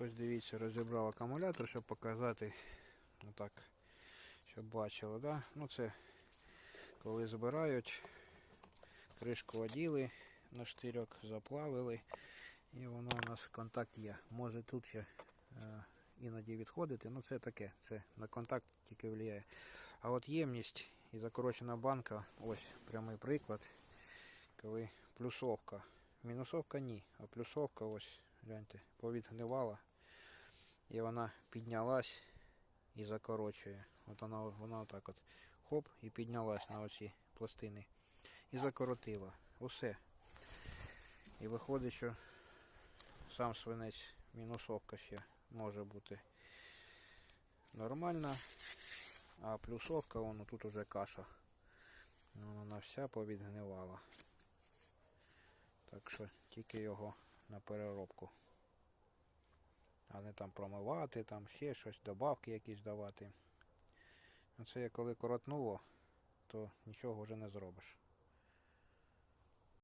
Ось дивіться, розібрав акумулятор, щоб показати. Отак, щоб бачили, да? Ну це коли збирають, кришку оділи на штирьок, заплавили. І воно у нас контакт є. Може тут ще е, іноді відходити, ну це таке, це на контакт тільки впливає. А от ємність і закорочена банка, ось прямий приклад, коли плюсовка. Мінусовка ні, а плюсовка ось, гляньте, повідгнивала. І вона піднялась і закорочує. От вона, вона отак от хоп і піднялась на оці пластини. І закоротила. Усе. І виходить, що сам свинець мінусовка ще може бути нормальна. А плюсовка, воно тут уже каша. Вона вся повідгнивала. Так що тільки його на переробку. Не там промивати, там ще щось, добавки якісь давати. Це коли коротнуло, то нічого вже не зробиш.